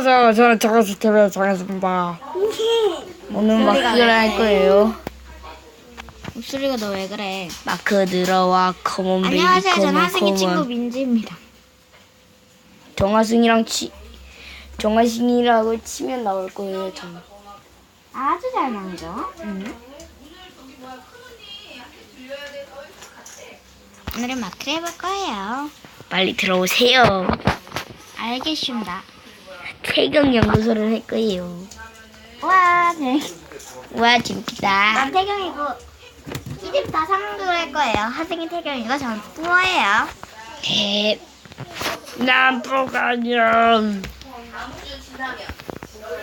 안녕하세요. 저는 장가수 TV의 장가수입니다. 오늘 마크를 할 거예요. 목소리가 너 왜 그래? 마크 들어와 커먼 베이비 안녕하세요. 저는 커먼 한승희 친구 커먼 민지입니다. 정하승이랑 치 정하승이라고 치면 나올 거예요. 저. 아주 잘 나오죠? 오늘은 마크를 해볼 거예요. 빨리 들어오세요. 알겠습니다. 태경 연구소를 할 거예요. 와, 네. 와 재밌다. 난 태경이고 이집 다 상도를 할 거예요. 하승이 태경이고 저는 뿌어예요. 네. 난 프로가 아니야.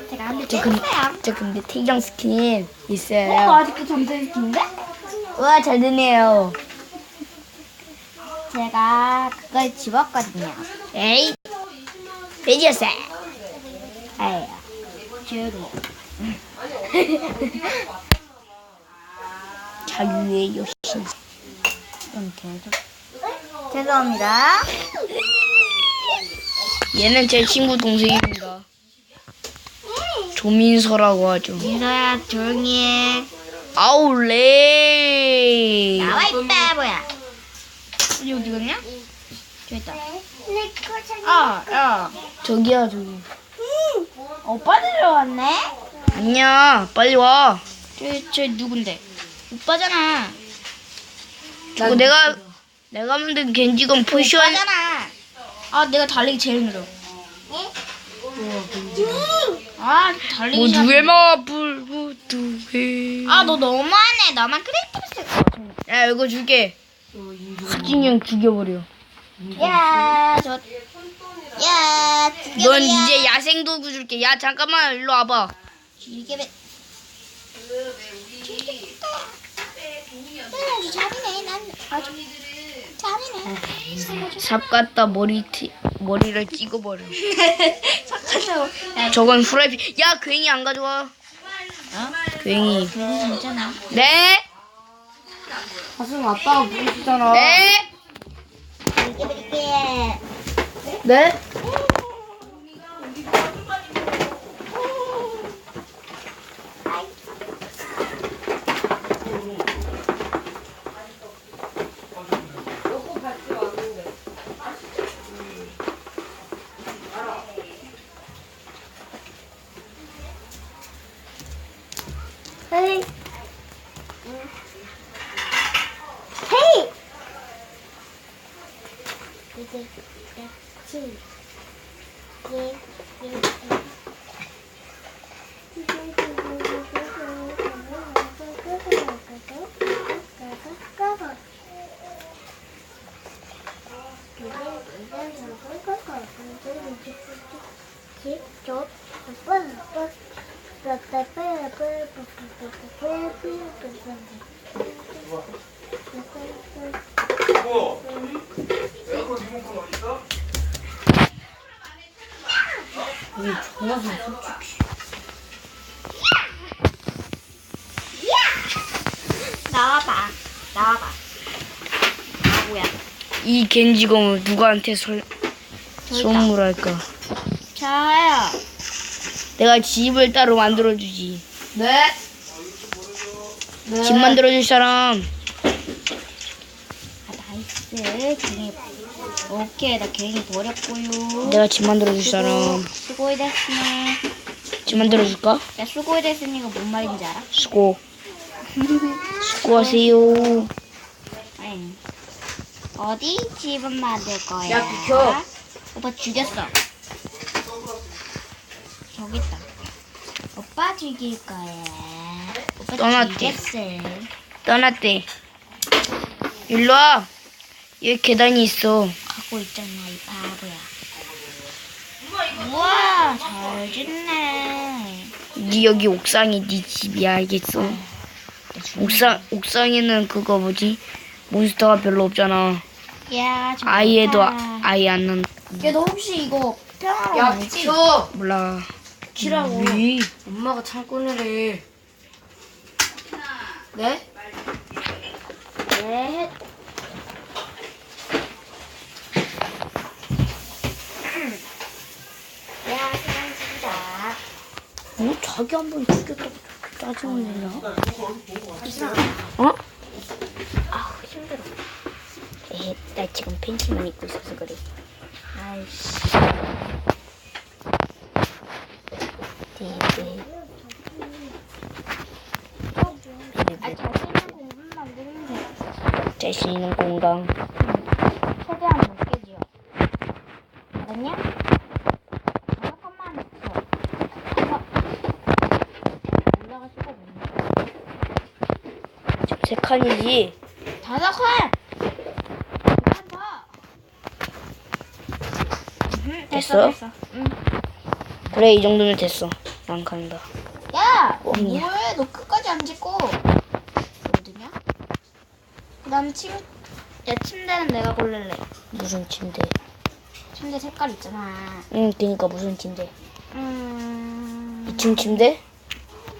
제가 한대 저 근데, 뺐어요. 저 근데 태경 스킨 있어요. 어, 아직도 점점 스킨인데? 와 잘 되네요. 제가 그걸 집었거든요. 에이 빼졌어. 아예요. 조용히. 자유의 여신. 그럼 계속. 죄송합니다. 얘는 제 친구 동생입니다. 조민서라고 하죠. 민서야 조용히 해. 아울레. 나와 있다 뭐야? 어디 어디 갔냐? 저기 있다. 아, 야. 저기야 저기. 오빠 들어왔네? 아니야 빨리 와. 저, 저 누군데? 오빠잖아. 저거 내가 내가 만든 겐지건 포션. 오빠잖아. 아, 내가 달리기 제일 느려. 아, 달리기 뭐 시작. 누에마 불부두해. 아, 너 너무하네. 나만 크리스마스. 야 이거 줄게. 하진이 형 죽여버려. 야, 저. 야, 넌 이제 야생 도구 줄게. 야 잠깐만 일로 와봐. 왜? 아주 잘이네. 난 아주 잘이네. 삽 갖다 머리 티, 머리를 찍어버려. 착하다고. 야, 저건 후라이팬. 야 괜히 안 가져와. 어? 괜히. 그래도 진짜나? 네. 가슴 아빠가 부르시잖아. 네. 이게 이게. 네. 헤이. 이제 치. 예. 나 이 겐지검을 누구한테 설. 선물할까? 자야. 내가 집을 따로 만들어주지. 네. 집 만들어줄 사람. 아, 나이스. 갱이. 오케이, 나 갱이 버렸고요. 내가 집 만들어줄 사람. 수고이 됐으네. 집 만들어줄까? 야, 수고이 됐으니가 뭔 말인지 알아? 수고. 수고하세요. 어디 집은 만들 거야? 야, 비켜. 오빠 죽였어. 저기 있다. 오빠 죽일 거야. 오빠 떠났대. 죽였어. 떠났대. 일로 와. 여기 계단이 있어. 갖고 있잖아, 이 바보야. 우와, 잘 짓네. 네 여기 옥상이 네 집이야 알겠어? 옥상 옥상에는 그거 뭐지? 몬스터가 별로 없잖아. 야, 저 아이에도. 아, 아예 안 난. 야, 너 혹시 이거 평화로 야, 아니지? 비켜! 몰라. 키라고. 왜? 엄마가 창고를 해. 네? 네. 야, 그냥 뭐 자기 한 번 죽였다고 저렇게 짜증을 내냐? 어? 힘들어. 에헤, 나 지금 팬티만 입고 있어서 그래. 아이씨. 네, 네. 아, 자신의 공간만 누르면 돼. 자신 있는 공간. 최대한 못 깨지요. 알았냐? 칸만 있어. 올라갈 수가 없네. 세 칸이지. 다섯 칸! 됐어? 됐어. 응. 그래 이 정도면 됐어. 난 간다. 야! 뭐해? 너 끝까지 안 짓고. 어디냐? 그 다음 침, 야, 침대는 내가 고를래. 무슨 침대? 침대 색깔 있잖아. 응, 그니까 무슨 침대? 음. 2층 침대?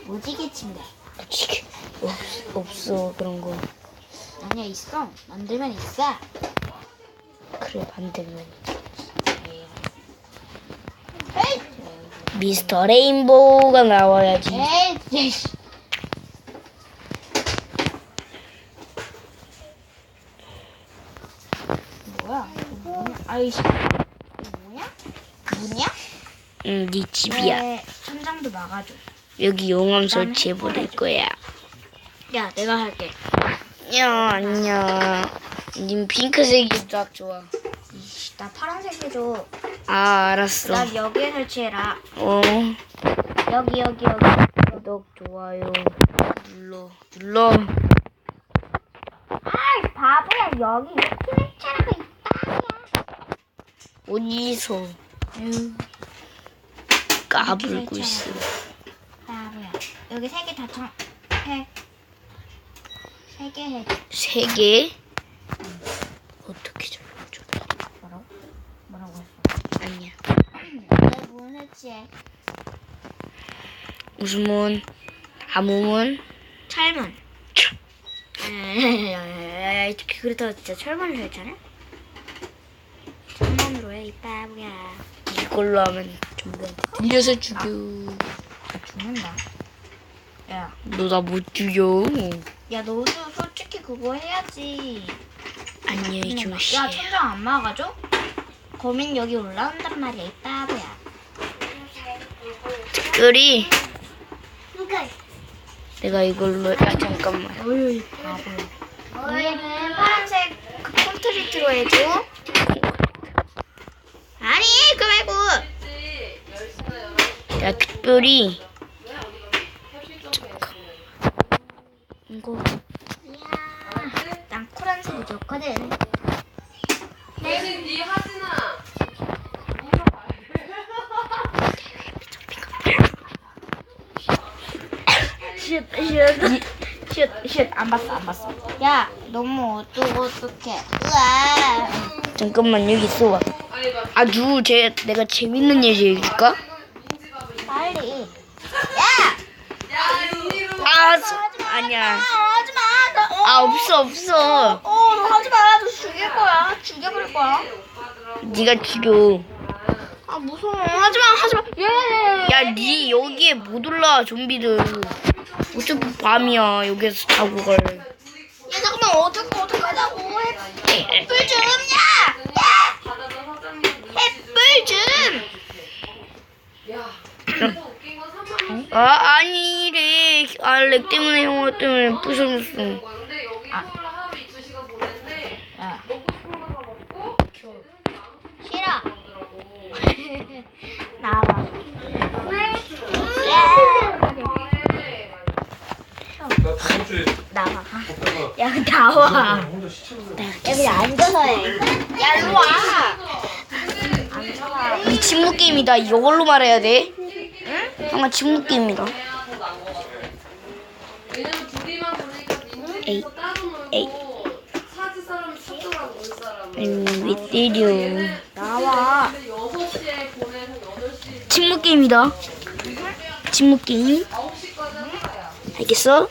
무지개 침대. 무지개. 없, 없어 그런 거. 아니야, 있어. 만들면 있어. 그래 만들면. 미스터 레인보우가 나와야지. 에이. 뭐야? 뭐냐? 아이씨. 뭐냐? 문이야? 응, 네 집이야. 네, 천장도 막아줘. 여기 용암 설치해 버릴 거야. 야, 내가 할게. 야, 안녕. 님 핑크색이 딱 좋아. 이씨, 나 파란색 해줘. 아, 알았어. 나 여기에 설치해라. 어, 여기, 여기, 여기. 구독, 좋아요. 눌러, 눌러. 아이, 바보야. 여기 이렇게 차라가 있다. 어디서 까불고 있어. 바보야. 여기 세 개다 청, 해. 세 개 해. 세 개? 어떻게 잘라줘? 뭐라고? 뭐라고 했어? 아니야. 내가 문 설치해. 무슨 문? 아무 문? 철문. 에이, 그렇다고 진짜 철문을 설치하네? 철문으로 해, 이 바보야. 이걸로 하면 좀비한테 들려서 죽여. 죽는다. 야, 너 나 못 죽여. 야, 너도 솔직히 그거 해야지. 안녕히 주무시. 야, 천장 안 막아줘? 거민 여기 올라온단 말이야, 이 바보야. 특별히 내가 이걸로 아 잠깐만. 어휴, 이 바보야. 위에는 파란색 그 콘크리트로 해줘. 아니, 그거 말고. 야 특별히 잠깐. 이거 이야, 난 코란색이 좋거든. 대신 네 하진아 슛, 슛. 슛, 슛. 안 봤어, 안 봤어. 야, 너무 어두워, 어떡해. 으아. 잠깐만 여기 있어봐. 아주 제 내가 재밌는 얘기 해줄까? 빨리. 야! 아 소- 아니야. 아, 하지 마. 나, 어. 아 없어 없어. 어, 너 하지 마. 너 죽일 거야. 죽여버릴 거야. 네가 죽여. 아, 무서워. 하지 마, 하지 마. 예. 야, 니 여기에 못 올라 좀비들. 어차피 밤이야. 여기서 자고 갈. 야, 잠깐만. 어떡, 어떡하자고. 햇불 좀. 야! 야! 햇불 좀. 야 진짜 웃긴 건 3만 아 아니래. 알렉 때문에 형아 때문에 부서졌어. 원인데 여기 서울 하루 2시간 보냈는데 야, 먹고 싶은 거 다 먹고 싫어. 그러더라고 나와봐. 나 나와. 야, 나와. 여기 앉아서 해. 야, 일로 와. 이 침묵 게임이다. 이걸로 말해야 돼. 형아 침묵 게임이다. 왜냐면 둘이만 보니까 에이. 따로 에이. 놀고 사지 사람 찾더라고 올 사람 아니 왜 때려? 나와. 근데 6시에 보내서 8시 침묵 게임이다. 침묵 게임. 9시까지 하는 거야 알겠어?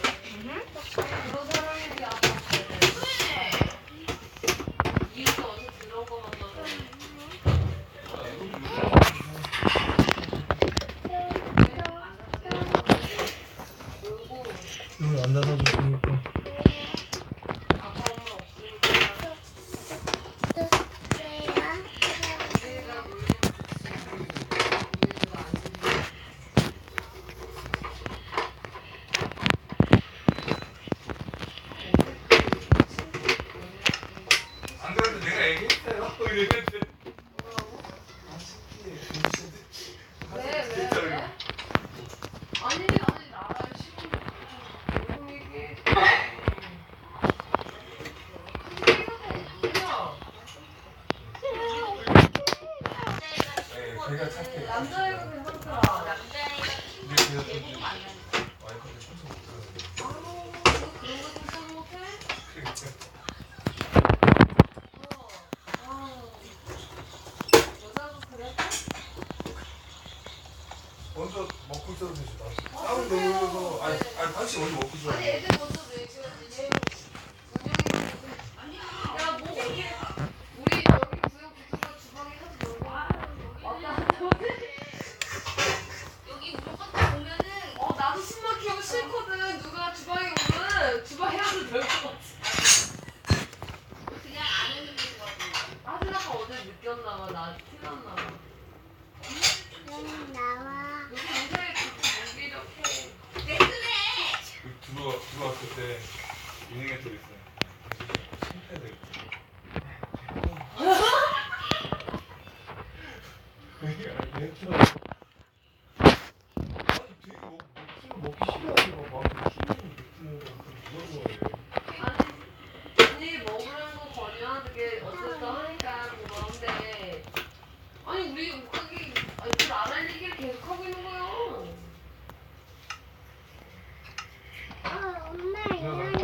difficult 유능해 쪽 있어요. 아니 우리 웃고 계신 아 우각이 이안 알리기를 계속 하고 있는 거야. 아,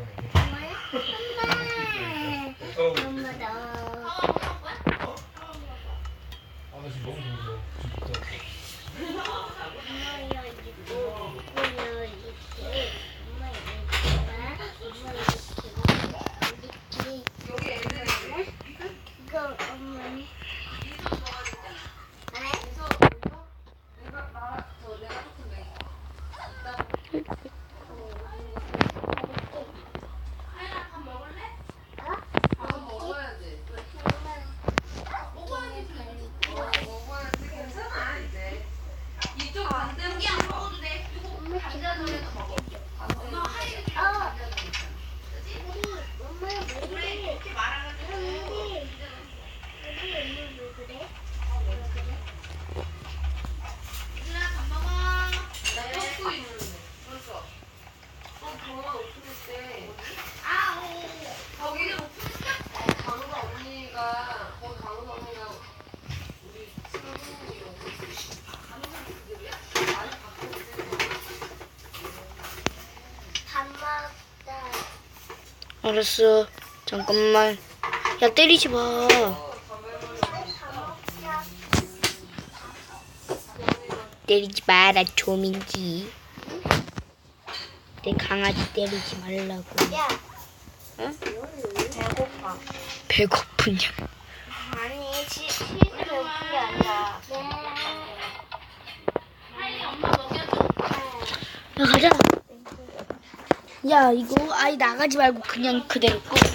알았어. 잠깐만. 야, 때리지 마. 때리지 마라, 조민지. 내 강아지 때리지 말라고. 야. 응? 배고파. 배고프냐? 아니, 치, 치즈 먹은 게 아니라. 야, 가자. 야 이거 아예 나가지 말고 그냥 그대로 꺼.